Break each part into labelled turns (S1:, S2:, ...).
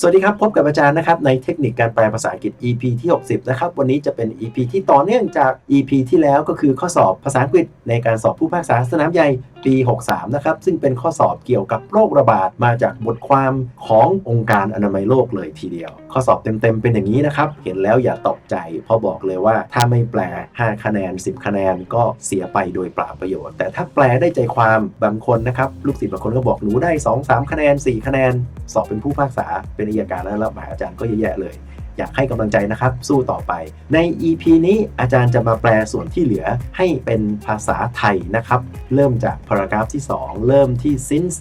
S1: สวัสดีครับ พบกับอาจารย์นะครับในเทคนิคการแปลภาษาอังกฤษ EP ที่ 60 นะครับ วันนี้จะเป็น EP ที่ต่อเนื่องจาก EP ที่แล้วก็คือข้อสอบภาษาอังกฤษในการสอบผู้ภาคษาสนามใหญ่ปี 63 นะครับ ซึ่งเป็นข้อสอบเกี่ยวกับโรคระบาดมาจากบทความขององค์การอนามัยโลกเลยทีเดียว ข้อสอบเต็มๆเป็นอย่างนี้นะครับ เห็นแล้วอย่าตกใจ เพราะบอกเลยว่าถ้าไม่แปล 5 คะแนน 10 คะแนนก็เสียไปโดยเปล่าประโยชน์ แต่ถ้าแปลได้ใจความบางคนนะครับลูกศิษย์บางคนก็บอกหนูได้ 2-3 คะแนน 4 คะแนน สอบเป็นผู้พิพากษาเป็นอัยการแล้วแล้วมหาอาจารย์ก็เยอะแยะเลย อยากให้กำลังใจนะครับ สู้ต่อไป ใน EP นี้อาจารย์จะมาแปลส่วนที่เหลือให้เป็นภาษาไทยนะครับ เริ่มจากพารากราฟที่ 2 เริ่มที่ since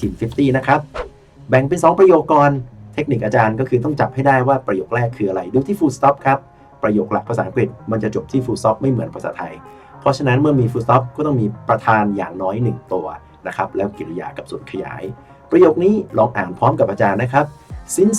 S1: 1950 นะครับ แบ่งเป็น 2 ประโยคก่อนเทคนิคอาจารย์ก็คือต้องจับให้ได้ว่าประโยคแรกคืออะไร ดูที่ full stop ครับ ประโยคหลักภาษาอังกฤษมันจะจบที่ full stop ไม่เหมือนภาษาไทย เพราะฉะนั้นเมื่อมี full stop ก็ต้องมีประธานอย่างน้อย 1 ตัว นะครับแล้วกริยากับส่วนขยาย ประโยคนี้ลองอ่านพร้อมกับอาจารย์นะครับ since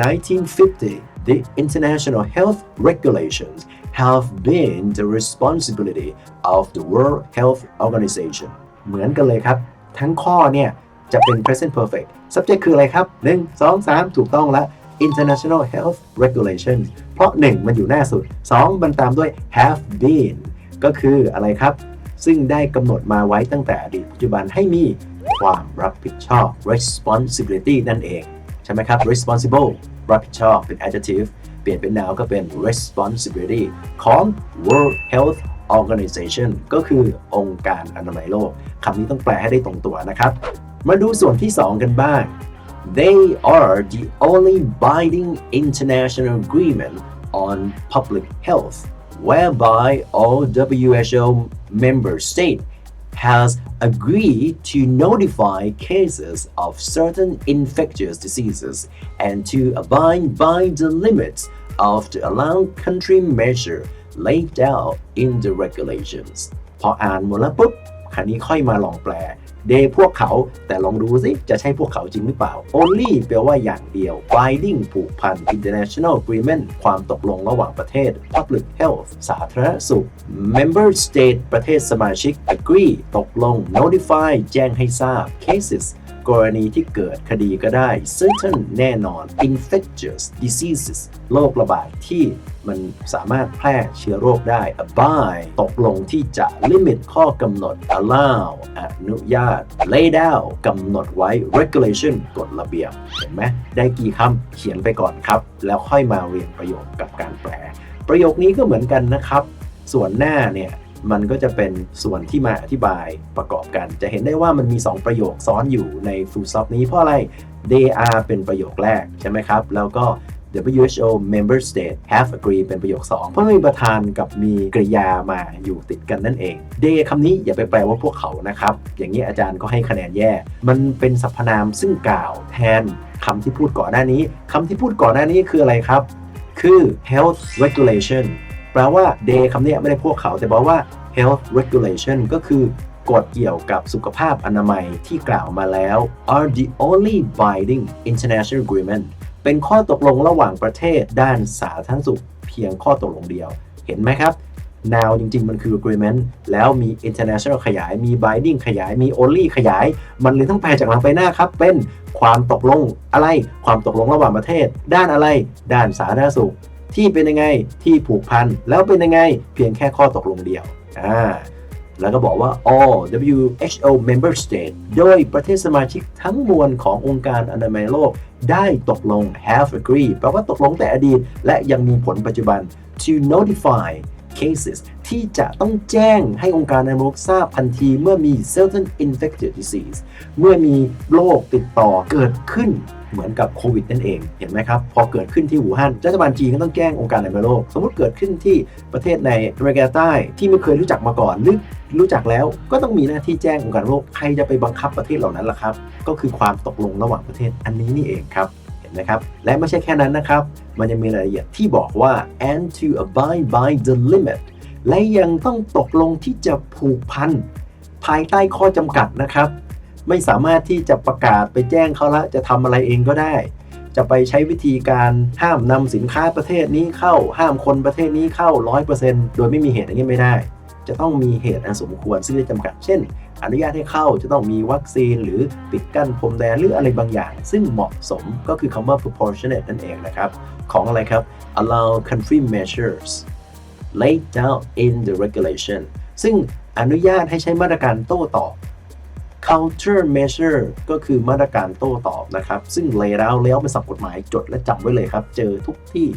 S1: 1950 the international health regulations have been the responsibility of the World Health Organization เหมือนกันเลยครับ ทั้งข้อเนี่ย จะเป็น present perfect subject คืออะไรครับ 1 2 3 ถูกต้องละ international health regulations เพราะ 1 มันอยู่หน้าสุด 2 มันตามด้วย have been ก็คืออะไรครับ ซึ่งได้กำหนดมาไว้ตั้งแต่อดีตปัจจุบันให้มีความรับผิดชอบ responsibility นั่นเอง ใช่ไหมครับ responsible รับผิดชอบเป็น adjective เปลี่ยนเป็น noun ก็เป็น responsibility ของ World Health Organization ก็คือองค์การอนามัยโลกคำนี้ต้องแปลให้ได้ตรงตัวนะครับ มาดูส่วนที่ 2 กันบ้าง They are the only binding international agreement on public health whereby all WHO member states has agreed to notify cases of certain infectious diseases and to abide by the limits of the allowed country measure laid out in the regulations พออ่านหมดแล้วปุ๊บ คราวนี้ค่อยมาลองแปล they พวกเขาแต่ลองดูสิ จะใช่พวกเขาจริงหรือเปล่า only แปลว่าอย่างเดียว binding ผูกพัน international agreement ความตกลงระหว่างประเทศ public health สาธารณสุข member state ประเทศสมาชิก agree ตกลง notify แจ้งให้ทราบ cases กรณีที่เกิดคดีก็ได้ certain แน่นอน infectious diseases โรคระบาดที่ มันสามารถแพร่เชื้อโรคได้ abide ตกลงที่จะ limit ข้อกำหนด allow อนุญาต lay down กำหนดไว้ regulation กฎระเบียบ เห็นไหมได้กี่คำเขียนไปก่อนครับ แล้วค่อยมาเรียงประโยคกับการแปล ประโยคนี้ก็เหมือนกันนะครับ ส่วนหน้าเนี่ยมันก็จะเป็นส่วนที่มาอธิบายประกอบกัน จะเห็นได้ว่ามันมี 2 ประโยคซ้อนอยู่ใน full stop นี้เพราะอะไร they are เป็นประโยคแรกใช่ไหมครับ แล้วก็ WHO member state have agreed เป็นประโยค 2 เพราะมีประธานกับมีกริยามาอยู่ติดกันนั่นเอง they คำนี้อย่าไปแปลว่าพวกเขานะครับ อย่างนี้อาจารย์ก็ให้คะแนนแย่ มันเป็นสรรพนามซึ่งกล่าวแทนคำที่พูดก่อนหน้านี้คำที่พูดก่อนหน้านี้คืออะไรครับ คือ health regulation แปลว่า they คำนี้ไม่ได้พวกเขา แต่บอกว่า health regulation ก็คือกฎเกี่ยวกับสุขภาพอนามัยที่กล่าวมาแล้ว are the only binding international agreement เป็นข้อตกลงระหว่างประเทศด้านสาธารณสุขเพียงข้อตกลงเดียว เห็นไหมครับ now จริง ๆ มันคือ agreement แล้วมี international ขยาย มี binding ขยาย มี only ขยาย มันเลยต้องแปลจากหลังไปหน้าครับ เป็นความตกลงอะไร ความตกลงระหว่างประเทศ ด้านอะไร ด้านสาธารณสุข ที่เป็นยังไง ที่ผูกพัน แล้วเป็นยังไง เพียงแค่ข้อตกลงเดียว อ่า แล้วก็บอกว่า all WHO member state โดยประเทศสมาชิกทั้งมวลขององค์การอนามัยโลก ได้ตกลง have agreed แปลว่าตกลงแต่อดีต และยังมีผลปัจจุบัน to notify cases ที่จะต้องแจ้งให้องค์การอนามัยโลกทราบทันทีเมื่อมี certain infectious disease เมื่อมีโรคติดต่อเกิดขึ้นเหมือนกับโควิดนั่นเอง เห็นไหมครับ พอเกิดขึ้นที่หูฮั่นรัฐบาลจีนก็ต้องแจ้งองค์การอนามัยโลก สมมติเกิดขึ้นที่ประเทศในอเมริกาใต้ที่ไม่เคยรู้จักมาก่อนหรือรู้จักแล้วก็ต้องมีหน้าที่แจ้งองค์การโลกใครจะไปบังคับประเทศเหล่านั้นล่ะครับ ก็คือความตกลงระหว่างประเทศอันนี้นี่เองครับ นไหมครับ และไม่ใช่แค่นั้นนะครับ มันยังมีรายละเอียดที่บอกว่า and to abide by the limit และยังต้องตกลงที่จะผูกพันภายใต้ข้อจำกัดนะครับ ไม่สามารถที่จะประกาศไปแจ้งเขาละจะทำอะไรเองก็ได้ จะไปใช้วิธีการห้ามนำสินค้าประเทศนี้เข้าห้ามคนประเทศนี้เข้า 100%โดยไม่มีเหตุอย่างนี้ไม่ได้ จะต้องมีเหตุอันสมควรซึ่งได้จำกัด เช่น อนุญาตให้เข้าจะต้องมีวัคซีน หรือปิดกั้นพรมแดนหรืออะไรบางอย่าง ซึ่งเหมาะสมก็คือคำว่า proportionate นั่นเองนะครับ ของอะไรครับ allow country measures laid down in the regulation ซึ่งอนุญาตให้ใช้มาตรการโต้ตอบ counter measure ก็คือมาตรการโต้ตอบนะครับ ซึ่ง lay out แล้วเป็นศัพท์กฎหมายจดและจำไว้เลยครับ เจอทุกที่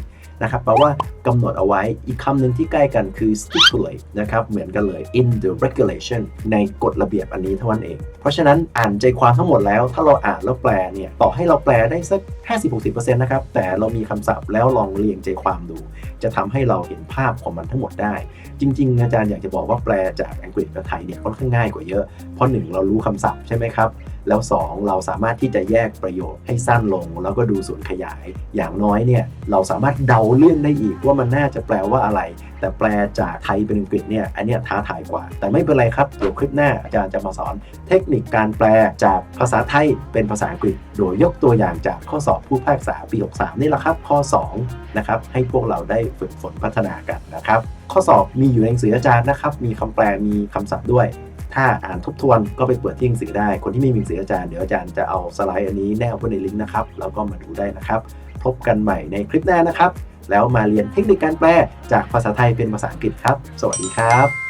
S1: นะครับแปลว่ากำหนดเอาไว้อีกคำหนึ่งที่ใกล้กันคือ stipulate นะครับ เหมือนกันเลย in the regulation ในกฎระเบียบอันนี้เท่านั้นเอง เพราะฉะนั้นอ่านใจความทั้งหมดแล้ว ถ้าเราอ่านแล้วแปลเนี่ย ต่อให้เราแปลได้สัก 50-60%นะครับ แต่เรามีคำศัพท์แล้วลองเรียงใจความดู จะทำให้เราเห็นภาพของมันทั้งหมดได้ จริง ๆ อาจารย์อยากจะบอกว่าแปลจากอังกฤษกับไทยเนี่ยค่อนข้างง่ายกว่าเยอะ เพราะหนึ่งเรารู้คำศัพท์ใช่ไหมครับ แล้ว 2 เราสามารถที่จะแยกประโยคให้สั้นลง แล้วก็ดูส่วนขยาย อย่างน้อยเนี่ยเราสามารถเดาเรื่องได้อีกว่ามันน่าจะแปลว่าอะไร แต่แปลจากไทยเป็นอังกฤษเนี่ยอันเนี้ยท้าทายกว่า แต่ไม่เป็นไรครับเดี๋ยวคลิปหน้าอาจารย์จะมาสอน เทคนิคการแปลจากภาษาไทยเป็นภาษาอังกฤษ โดยยกตัวอย่างจากข้อสอบผู้พิพากษาปี 63 นี่แหละครับ ข้อ 2 นะครับให้พวกเราได้ฝึกฝนพัฒนากันนะครับ ข้อสอบมีอยู่ในหนังสืออาจารย์นะครับ มีคำแปลมีคำศัพท์ด้วย ถ้าอ่านทบทวนก็ไปเปิดที่หนังสือได้ คนที่ไม่มีหนังสืออาจารย์เดี๋ยวอาจารย์จะเอาสไลด์อันนี้แนบไว้ในลิงก์นะครับแล้วก็มาดูได้นะครับพบกันใหม่ในคลิปหน้านะครับ แล้วมาเรียนเทคนิคการแปลจากภาษาไทยเป็นภาษาอังกฤษครับ สวัสดีครับ